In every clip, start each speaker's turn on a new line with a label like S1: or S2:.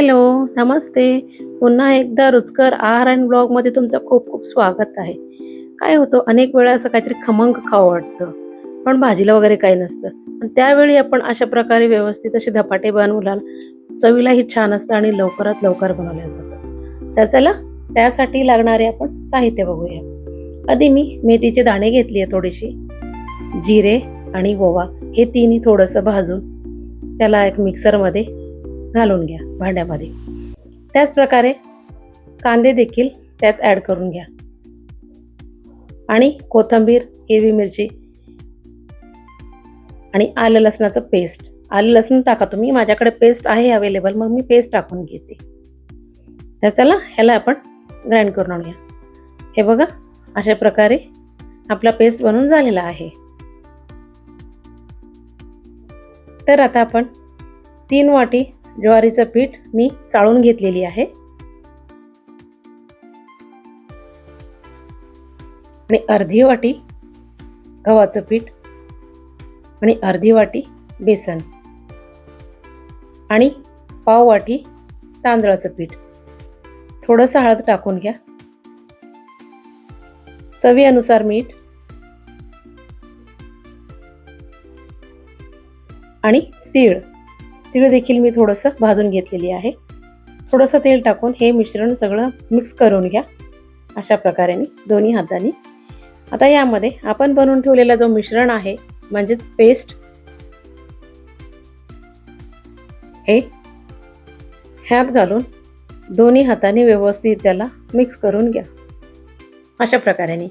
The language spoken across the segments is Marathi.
S1: हॅलो नमस्ते. पुन्हा एकदा रुचकर आहार अँड ब्लॉगमध्ये तुमचं खूप खूप स्वागत आहे. काय होतं अनेक वेळा असं काहीतरी खमंग खावं वाटतं पण भाजीला वगैरे काही नसतं. पण त्यावेळी आपण अशा प्रकारे व्यवस्थित असे धपाटे बनवलाल चवीलाही छान असतं आणि लवकरात लवकर बनवलं जातं. तर चला त्यासाठी लागणारे आपण साहित्य बघूया. आधी मी मेथीचे दाणे घेतली आहे थोडीशी जिरे आणि ओवा हे तिन्ही थोडंसं भाजून त्याला एक मिक्सरमध्ये घालून घ्या भांड्यामध्ये. त्याचप्रकारे कांदे देखील त्यात ॲड करून घ्या. आणि कोथिंबीर हिरवी मिरची आणि आलं लसणाचं पेस्ट आलं लसूण टाका तुम्ही माझ्याकडे पेस्ट आहे अवेलेबल मग मी पेस्ट टाकून घेते. तर चला ह्याला आपण ग्राइंड करून आणूया. हे बघा अशा प्रकारे आपला पेस्ट बनून झालेला आहे. तर आता आपण तीन वाटी ज्वारीचं पीठ मी चाळून घेतलेली आहे. आणि अर्धी वाटी गव्हाचं पीठ आणि अर्धी वाटी बेसन आणि पाव वाटी तांदळाचं पीठ. थोडंसं हळद टाकून घ्या. चवीनुसार मीठ आणि तीळ. तीळ देखील मी थोडंसं भाजून घेतलेली आहे. थोडंसं तेल टाकून हे मिश्रण सगळं मिक्स करून घ्या. अशा प्रकारे दोन्ही हाताने. आता यामध्ये आपण बनवून ठेवलेला जो मिश्रण आहे म्हणजेच पेस्ट हे ह्यात घालून दोन्ही हाताने व्यवस्थित त्याला मिक्स करून घ्या. अशा प्रकारे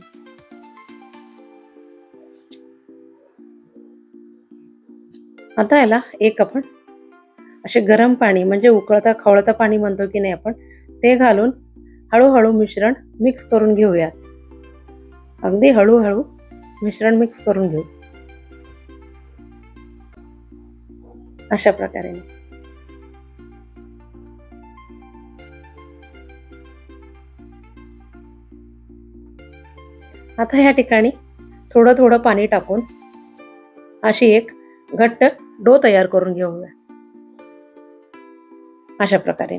S1: आता याला एक आपण असे गरम पाणी म्हणजे उकळता खवळता पाणी म्हणतो की नाही आपण ते घालून हळूहळू मिश्रण मिक्स करून घेऊयात. अगदी हळूहळू मिश्रण मिक्स करून घेऊ. अशा प्रकारे. आता ह्या ठिकाणी थोडं थोडं पाणी टाकून अशी एक घट्ट डो तयार करून घेऊया. अशा प्रकारे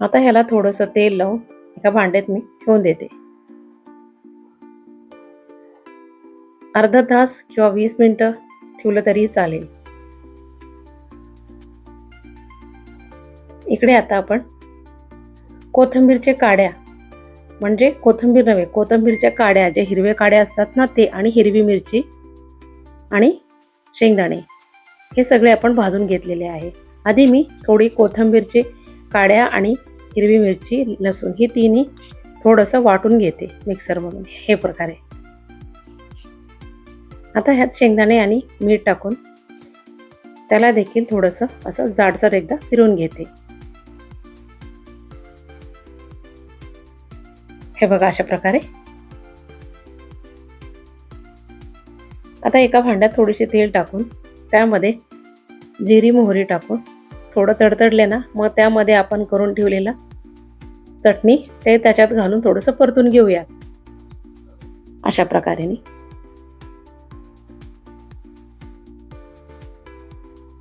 S1: आता ह्याला थोडंसं तेल लावून एका भांड्यात मी ठेवून देते. अर्धा तास किंवा वीस मिनिटं ठेवलं तरी चालेल. इकडे आता आपण कोथंबीरचे काड्या म्हणजे कोथंबीर नव्हे कोथंबीरच्या काड्या जे हिरव्या काड्या असतात ना ते आणि हिरवी मिरची आणि शेंगदाणे हे सगळे आपण भाजून घेतलेले आहे. आधी मी थोडी कोथंबीरची काड्या आणि हिरवी मिरची लसूण ही तिन्ही थोडंसं वाटून घेते मिक्सरमधून हे प्रकारे. आता ह्यात शेंगदाणे आणि मीठ टाकून त्याला देखील थोडंसं असं जाडसर एकदा फिरून घेते. हे बघा अशा प्रकारे. आता एका भांड्यात थोडीशी तेल टाकून त्यामध्ये जिरी मोहरी टाकून थोडं तडतडले ना मग त्यामध्ये आपण करून ठेवलेलं चटणी ते त्याच्यात घालून थोडंसं परतून घेऊया. अशा प्रकारे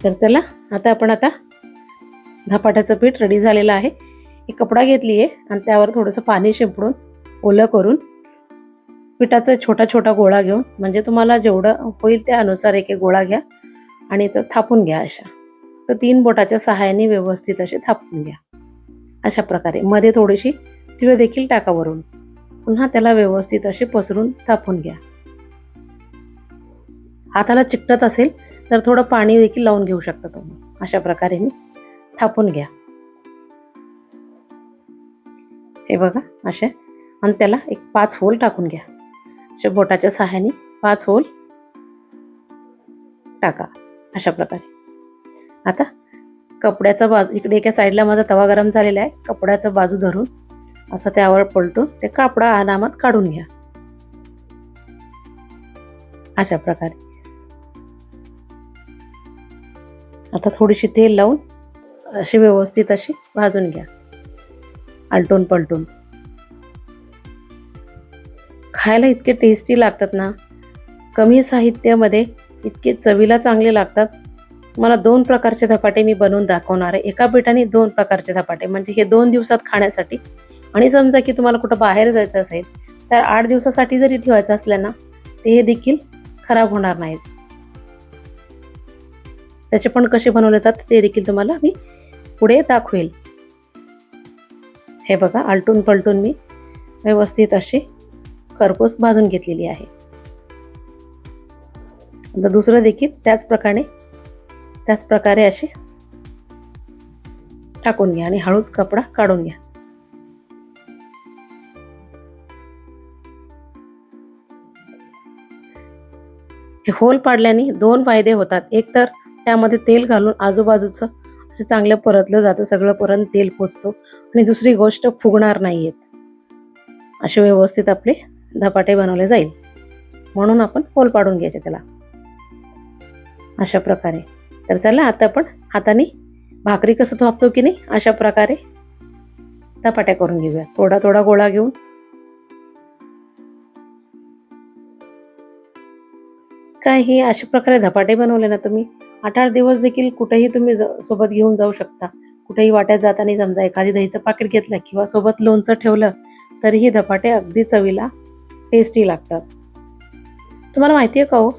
S1: तर चला आता आपण आता धपाट्याचं पीठ रेडी झालेलं आहे. एक कपडा घेतली आहे आणि त्यावर थोडंसं पाणी शिंपडून ओलं करून पिठाचा छोटा छोटा गोळा घेऊन म्हणजे तुम्हाला जेवढं होईल त्यानुसार एक एक गोळा घ्या आणि तो थापून घ्या अशा. तर तीन बोटाच्या सहाय्याने व्यवस्थित असे थापून घ्या. अशा प्रकारे. मध्ये थोडीशी तिळ देखील टाका वरून. पुन्हा त्याला व्यवस्थित असे पसरून थापून घ्या. हाताला चिकटत असेल तर थोडं पाणी देखील लावून घेऊ शकता तुम्ही. अशा प्रकारे थापून घ्या. हे बघा असे. आणि त्याला एक पाच होल टाकून घ्या. अशा बोटाच्या सहाय्याने पाच होल टाका. अशा प्रकारे. आता कपड्याचा बाजू इकडे एका साईडला माझा तवा गरम झालेला आहे कपड्याचा बाजू धरून असं त्यावर पलटून ते कापडा आरामात काढून घ्या. अशा प्रकारे. आता थोडीशी तेल लावून अशी व्यवस्थित अशी भाजून घ्या. आलटून पलटून. खायला इतके टेस्टी लागतात ना. कमी साहित्यामध्ये इतके चवीला चांगले लागतात. मला दोन प्रकारचे धपाटे मी बनवून दाखवणार आहे. एका पिठाने दोन प्रकारचे धपाटे. म्हणजे हे दोन दिवसात खाण्यासाठी. आणि समजा की तुम्हाला कुठं बाहेर जायचं असेल तर आठ दिवसासाठी जरी ठेवायचं असलं ना ते हे देखील खराब होणार नाहीत त्याचे पण कसे बनवले जातात ते देखील तुम्हाला मी पुढे दाखवेल. हे बघा आलटून पलटून मी व्यवस्थित अशी खरपूस भाजून घेतलेली आहे. दुसरं देखील त्याच प्रकारे त्याच प्रकारे असे टाकून घ्या आणि हळूच कपडा काढून घ्या. हे होल पाडल्याने दोन फायदे होतात. एक तर त्यामध्ये तेल घालून आजूबाजूचं असं चांगलं परतलं जातं सगळं परत तेल पोचतो आणि दुसरी गोष्ट फुगणार नाही आहेत असे व्यवस्थित आपले धपाटे बनवले जाईल. म्हणून आपण होल पाडून घ्यायचे त्याला. अशा प्रकारे. तर चला आता आपण हाताने भाकरी कसं थापतो की नाही अशा प्रकारे धपाट्या करून घेऊया. थोडा थोडा गोळा घेऊन. काय हे अशा प्रकारे धपाटे बनवले ना तुम्ही. आठ आठ दिवस देखील कुठेही तुम्ही सोबत घेऊन जाऊ शकता. कुठेही वाट्यात जाताना समजा एखादी दहीचं पाकिट घेतलं किंवा सोबत लोणचं ठेवलं तरीही धपाटे अगदी चवीला टेस्टी लागतात. तुम्हाला माहिती आहे का हो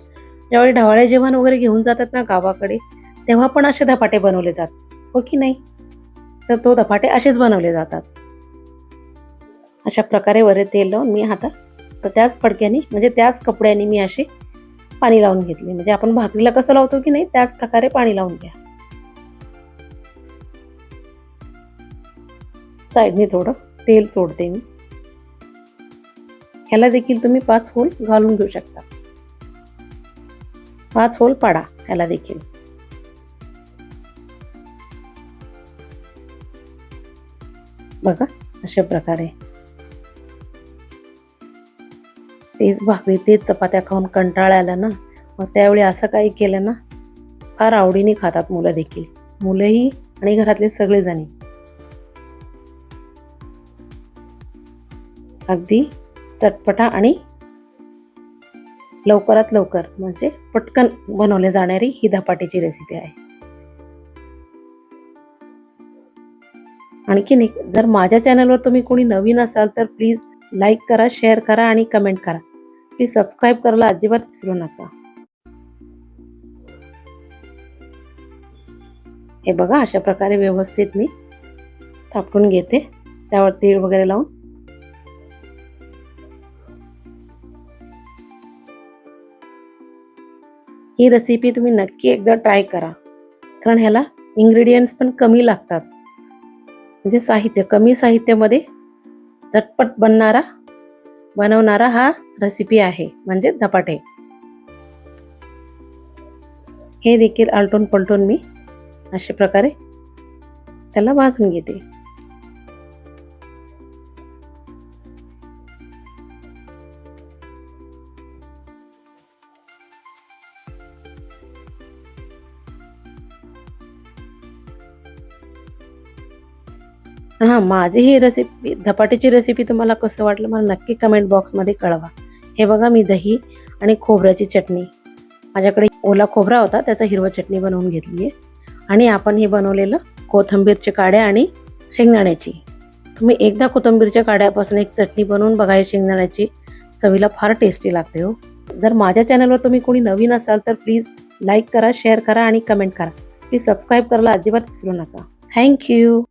S1: ज्यावेळी ढवाळे जेवण वगैरे घेऊन जातात ना गावाकडे तेव्हा पण असे धपाटे बनवले जातात हो की नाही? तर तो धपाटे असेच बनवले जातात. अशा प्रकारे वरे तेल लावून मी हातात तर त्याच फडक्याने म्हणजे त्याच कपड्याने मी असे पाणी लावून घेतले. म्हणजे आपण भाकरीला कसं लावतो की नाही त्याच प्रकारे पाणी लावून घ्या. साईडने थोडं तेल सोडते मी. ह्याला देखील तुम्ही पाच होल घालून घेऊ शकता. पाच होल पाडा ह्याला देखील. बघा अशा प्रकारे. तेच भाकरी तेच चपात्या खाऊन कंटाळा आला ना मग त्यावेळी असं काही केलं ना फार आवडीने खातात मुलं देखील. मुलंही आणि घरातले सगळेजणी. अगदी चटपटा आणि लवकरात लवकर म्हणजे पटकन बनवले जाणारी ही धपाट्याची रेसिपी आहे. आणखीन एक जर माझ्या चॅनलवर तुम्ही कोणी नवीन असाल तर प्लीज लाईक करा शेअर करा आणि कमेंट करा. प्लीज सबस्क्राईब करायला अजिबात विसरू नका. हे बघा अशा प्रकारे व्यवस्थित मी थापटून घेते. त्यावर तीळ वगैरे लावून. ही रेसिपी तुम्ही नक्की एकदा ट्राय करा. कारण ह्याला इन्ग्रेडियंट्स पण कमी लागतात. म्हणजे साहित्य कमी साहित्यामध्ये झटपट बनणारा बनवणारा हा रेसिपी आहे म्हणजे धपाटे. हे देखील आलटून पलटून मी अशा प्रकारे त्याला भाजून घेते. हां माझी ही रेसिपी धपाट्याची रेसिपी तुम्हाला कसं वाटलं मला नक्की कमेंट बॉक्समध्ये कळवा. हे बघा मी दही आणि खोबऱ्याची चटणी. माझ्याकडे ओला खोबरा होता त्याचा हिरवा चटणी बनवून घेतली आहे आणि आपण हे बनवलेलं कोथिंबीरच्या काड्या आणि शेंगदाण्याची. तुम्ही एकदा कोथिंबीरच्या काड्यापासून एक चटणी बनवून बघा हे शेंगदाण्याची चवीला फार टेस्टी लागते हो. जर माझ्या चॅनलवर तुम्ही कोणी नवीन असाल तर प्लीज लाईक करा शेअर करा आणि कमेंट करा. प्लीज सबस्क्राईब करायला अजिबात विसरू नका. थँक्यू